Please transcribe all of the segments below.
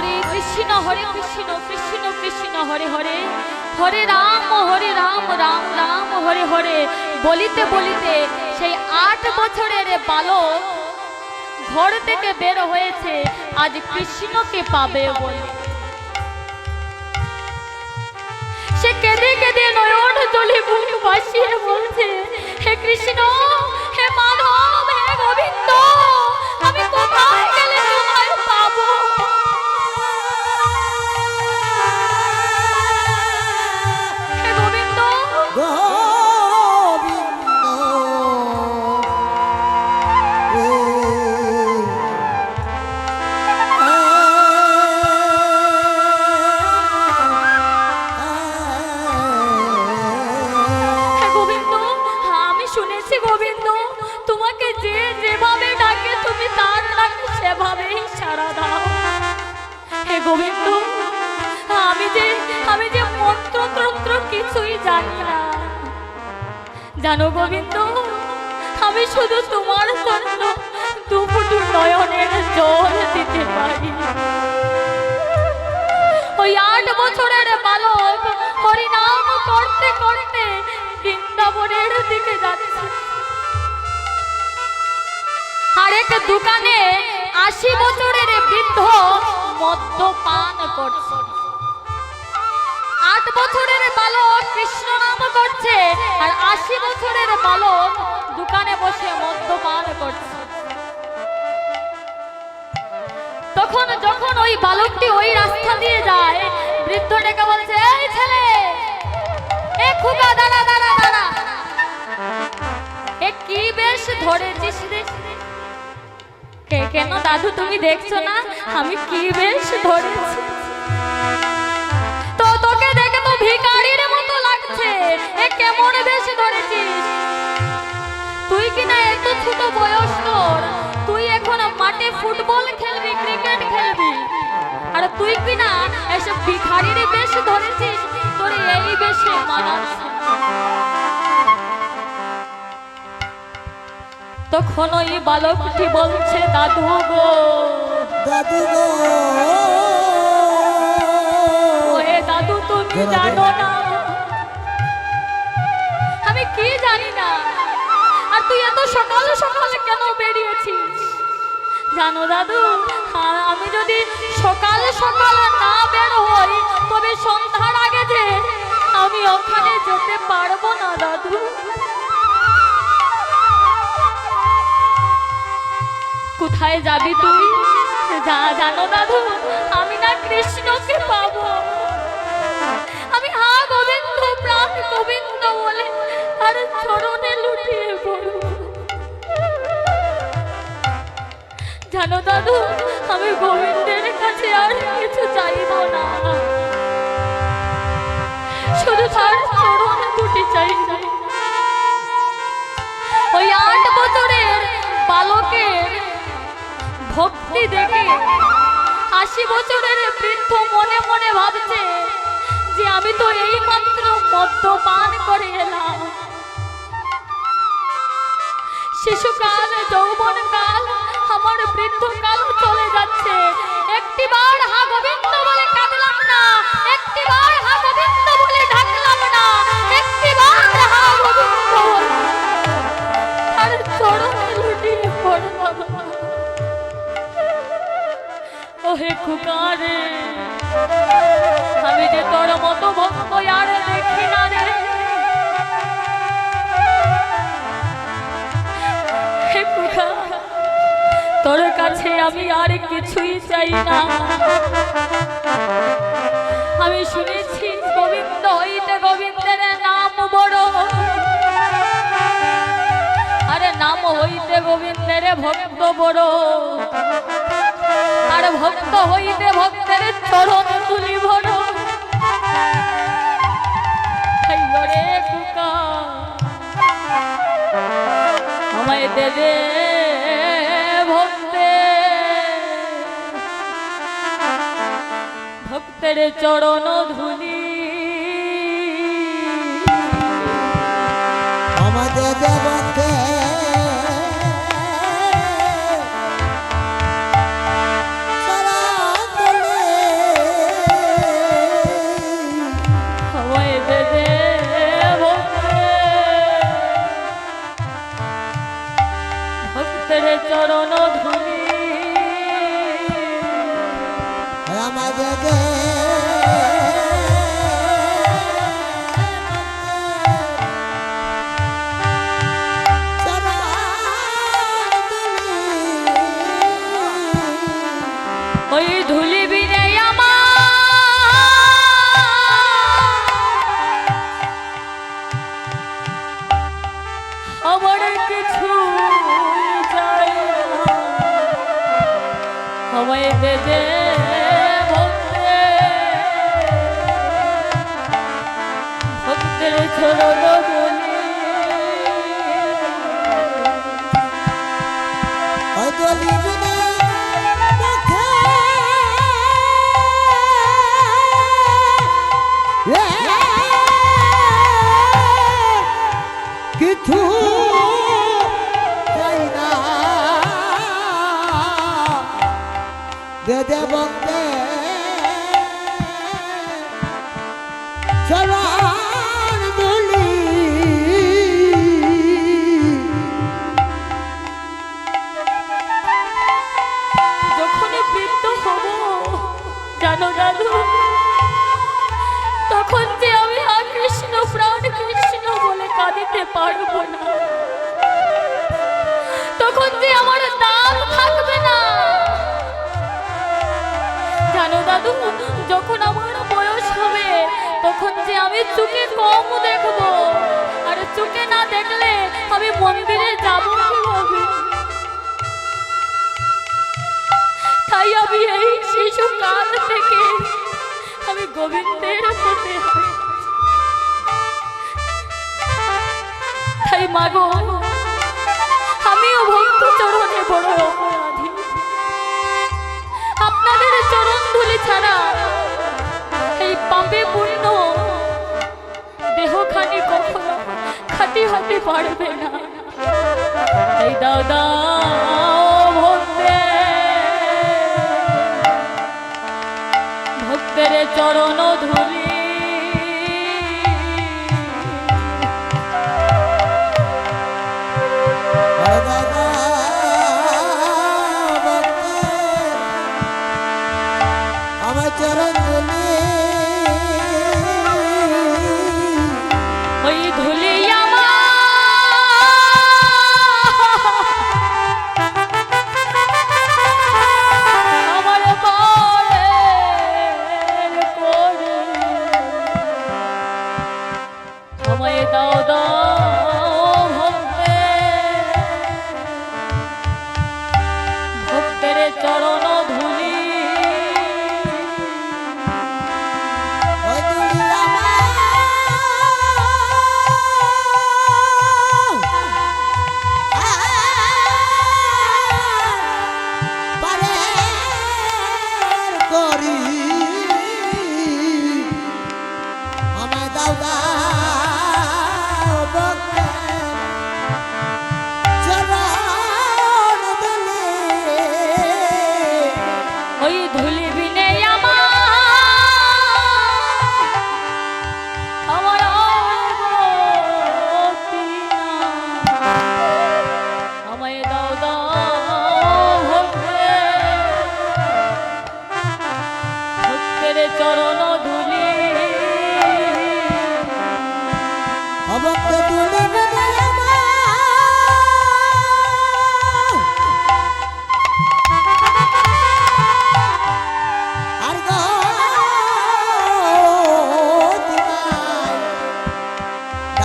হরে কৃষ্ণ হরে কৃষ্ণ কৃষ্ণ কৃষ্ণ, হরে হরে। হরে রাম হরে রাম রাম রাম, হরে হরে। বলিতে বলিতে সেই আট বছরের বালক ঘর থেকে বের হয়েছে। আজ কৃষ্ণকে পাবে বলে। সে কেঁদে কেঁদে নয়ন জলে বুক ভাসিয়ে বলছে, হে কৃষ্ণ, হে মাধব গোবিন্দ, আমি যে আমি যে মন্ত্র তন্ত্র কিছুই জানি না। জানো গোবিন্দ, আমি শুধু তোমার জন্য দুপুটু নয়নের জল দিতে পারি। ওই আট বছরের বালক হরিনাম করতে করতে বৃন্দাবনের দিকে যাচ্ছে। আরেক দোকানে আশি বছরের বৃদ্ধ মদ্যপান করছে। আট বছরের বালক কৃষ্ণ নাম করছে আর আশি বছরের বালক দোকানে বসে মদ্যপান করছে। তখন যখন ওই বালকটি ওই রাস্তা দিয়ে যায়, বৃদ্ধ ডেকে বলছে, এই ছেলে, এ খুকা, দাঁড়া দাঁড়া দাঁড়া। এ কি বেশ ধরেছিস রে? কে কেন দাদু তুমি দেখছ না? আমি কি বেশ ধরেছি। তো তোকে দেখে তো ভিখারির মতো লাগছে। এ কেমন বেশ ধরেছিস? তুই কি না এত ছোট বয়স তোর? তুই এখন মাঠে ফুটবল খেলবি, ক্রিকেট খেলবি। আর তুই কি না এসব ভিখারির বেশ ধরেছিস? তোর এই বেশে মানাচ্ছে তখন ওই বালকটি বলছে দাদু গো। দাদু গো। ওরে দাদু তুমি জানো না। আমি কি জানি না? আর তুই এত সকাল সকালে কেন বেরিয়েছিস? জানো দাদু আর আমি যদি সকাল সকাল না বের হই তবে সন্ধ্যার আগে যে আমি ওখানে যেতে পারব না দাদু। কোথায় যাবি তুই? যা জানো দাদু, আমি না কৃষ্ণকে পাবো। আমি হা গোবিন্দ প্রাণ গোবিন্দ বলে আর চরণে লুটিয়ে পড়ব। জানো দাদু, আমি গোবিন্দের কাছে আর কিছু চাইব না। শুধু তার চরণ দুটি চাই ওই আট বছরের বালকের ভক্তি দেখে আশি বছরের বৃদ্ধ মনে মনে ভাবছে যে আমি তো এই মাত্র মদ্যপান করে এলাম। শিশুকাল, যৌবনকাল, আমার বৃদ্ধকাল চলে যাচ্ছে। একটিবার হা গোবিন্দ বলে কাঁদলাম না, একটিবার হা গোবিন্দ বলে ঢাকলাম না, একটিবার হা গোবিন্দ চরণে ওহে খুকারে, আমি যে তোর মতো ভক্ত আর দেখি না রে। হে তোর কাছে আমি আর কিছুই চাই না। আমি শুনেছি গোবিন্দ হইতে গোবিন্দের নাম বড়। আরে নাম হইতে গোবিন্দের ভক্ত বড়। আর ভক্ত হইতে ভক্তের চরণ তুলি ভরো। আমায় দে দে ভক্তে। ভক্তের চরণ ধুলি। আমাদের দেবতে ভক্তের চরণ ধুলি। আমাদের আমায় দে দে বন্দে চলার বলি। যখনই বৃদ্ধ হব, জানো দাদু তখন যে আমি আর কৃষ্ণ প্রাণ কৃষ্ণ বলে কাঁদিতে পারব না। তখন যে আমার দাম থাকবে আমি চোখে কম দেখব। আর চোখে না দেখলে আমি মন্দিরে যাব তাই আমি এই শিশু কাল থেকে আমি গোবিন্দের হাঁটি। তাই মাগো, আমিও ভক্ত চরণে বড় অপরাধী। আপনাদের চরণ ধুলি ছাড়া এই পাপে পূর্ণ দেহখানি কখনো খাটি হতে পারবে না। এই দাদা ভক্তে ভক্তের চরণ ধুলি। আমার চরণ ধুলি।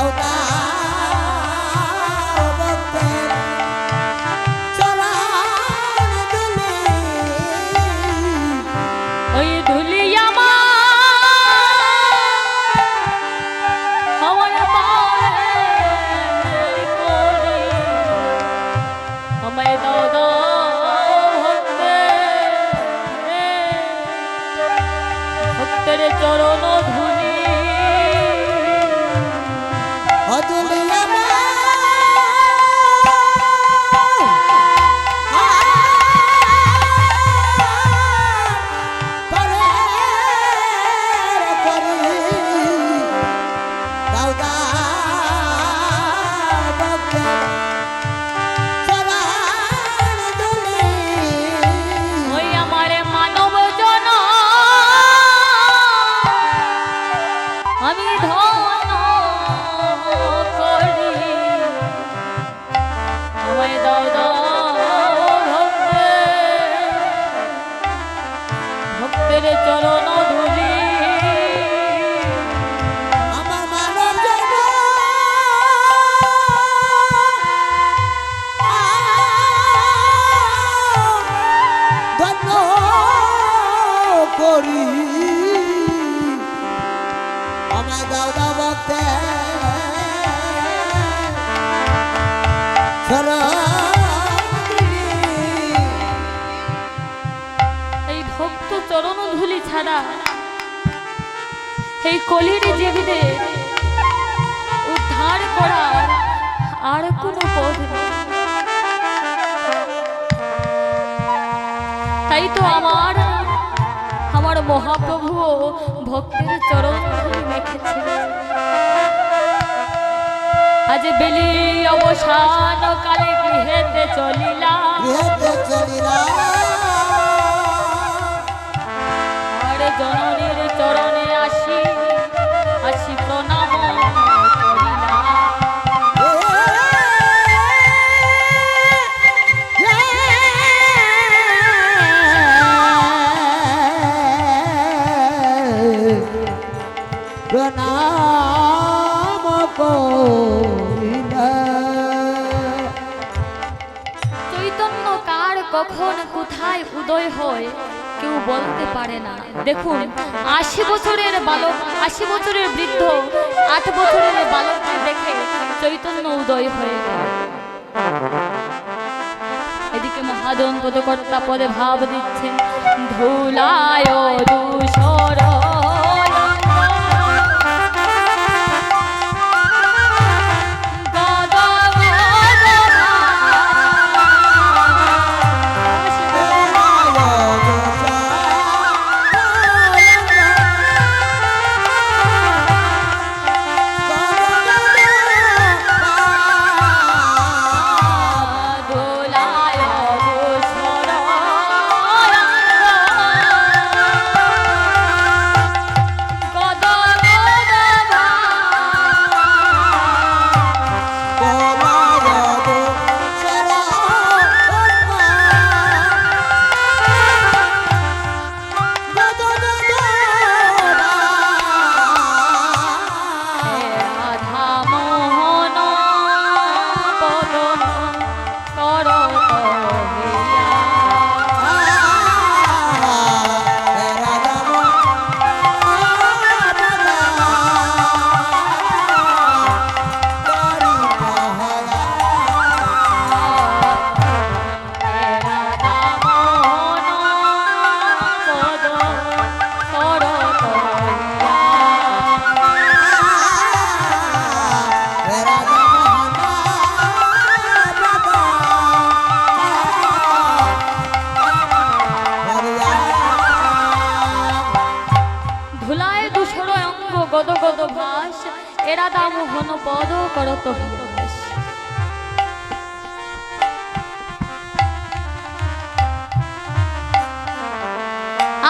out. 多 এই ভক্ত চরণ ধুলি ছাড়া এই কলির জীবীদের উদ্ধার করার আর কোনো পথ নেই। তাই তো আমার আমার মহাপ্রভু ভক্তের চরণ মেখেছে। আজ বেলি অবসান কালে গৃহেতে কখন কোথায় উদয় হয় কেউ বলতে পারে না। দেখুন, আশি বছরের বালক, আশি বছরের বৃদ্ধ, আট বছরের বালককে দেখে চৈতন্য উদয় হয়ে গেল। এদিকে মহাজন পদকর্তা পদে ভাব দিচ্ছেন ধুলায় দুসর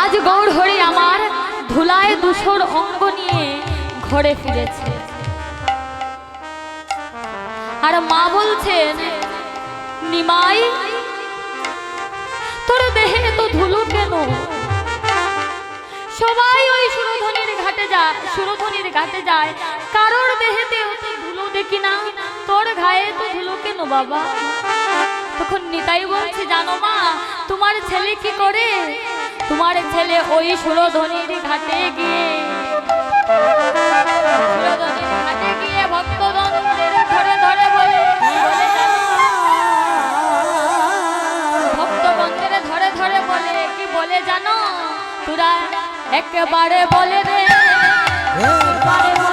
আজ গৌর হরি আমার ধুলায় দুসর অঙ্গ নিয়ে ঘরে ফিরেছে। আর মা বলছেন, নিমাই, তোর দেহে তো ধুলো কেন? সবাই ওই সুরধনির ঘাটে যায় সুরধনির ঘাটে যায়। কারোর দেহেতে অত ধুলো দেখি না তোর গায়ে তো ধুলো কেন বাবা? তখন নিতাই বলছে, জানো মা, তোমার ছেলে কি করে? তোমার ছেলে ওই সুরধনির ঘাটে গিয়ে সুরধনির ঘাটে গিয়ে একবারে বলে রে একবারে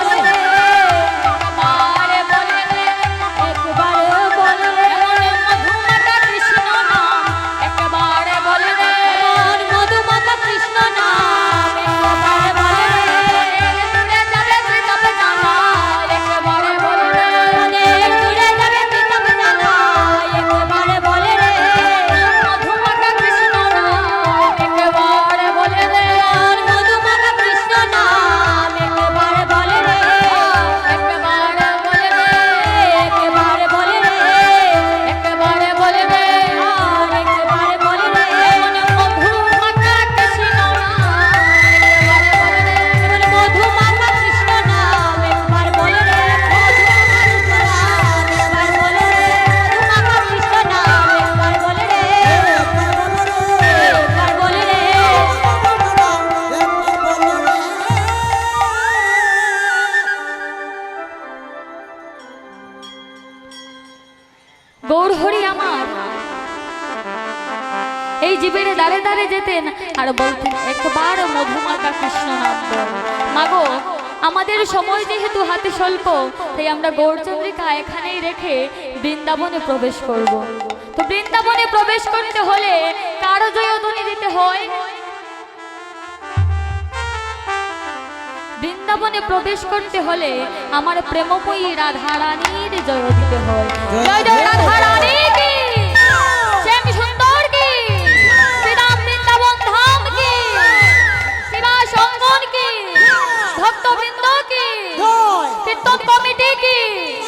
স্বল্প, তাই আমরা গৌরচন্দ্রিকা এখানেই রেখে বৃন্দাবনে প্রবেশ করব। তো বৃন্দাবনে প্রবেশ করতে হলে কারও জয়ধ্বনি দিতে হয়? বৃন্দাবনে প্রবেশ করতে হলে আমার প্রেমময়ী রাধারানীর জয় দিতে হয়। জয় জয় রাধারানী! सिद्धांत कमेटी की।